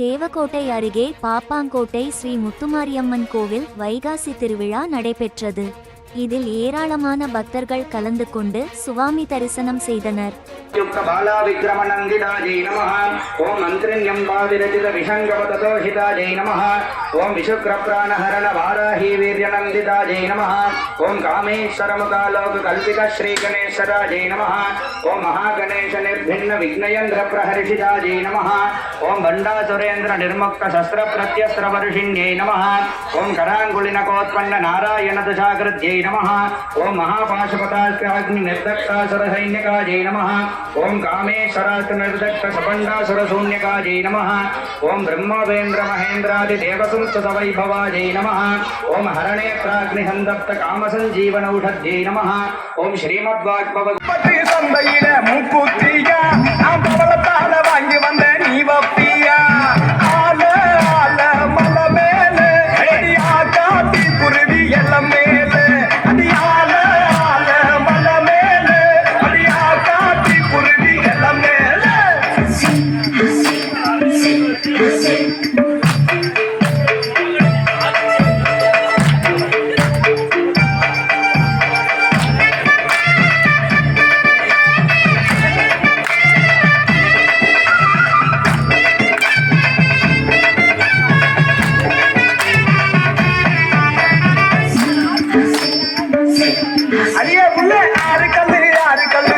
தேவக்கோட்டை அருகே பாப்பாங்கோட்டை ஸ்ரீ முத்துமாரியம்மன் கோவில் வைகாசி திருவிழா நடைபெற்றது. இதில் ஏராளமான பக்தர்கள் கலந்து கொண்டு சுவாமி தரிசனம் செய்தனர். ஓம் விஷுக்ரப்ராணஹரண வாராஹி வீரியநந்திதா ஜெய் நம ஓம் காமேஸ்வரமுகாலோக கல்பிக ஸ்ரீ கணேஸ்வரா ஜெய் நம ஓம் மகாகணேஷ நிர்பின்ன விக்னயந்திர பிரஹர்ஷிதா ஜெய் நம ஓம் பண்டாசுரேந்திர நிர்முக்த சஸ்திர பிரத்யஸ்திர வருஷிண்யை नम। ओं महापाशपतादत्ता सरसैन्य जय नम। ओं कामेशरासपंडासूनिय नमः ओम महापाशपतास्त्राग्निर्दत्तासुरसैन्यकाजै नमः। ओम कामेश्वरास्त्रनिर्दत्तसपण्डासुरशून्यकाजै नमः। ओम ब्रह्मवेन्द्रमहेन्द्रादिदेवसंस्तवैभवाजै नमः ओम हरणेत्राग्निसन्दप्तकामसञ्जीवनौषध्यै नमः। ओम श्रीमद्वाग्भवति सन्दै அரிய புள்ள ஆறு கல்லு ஆறு கல்லு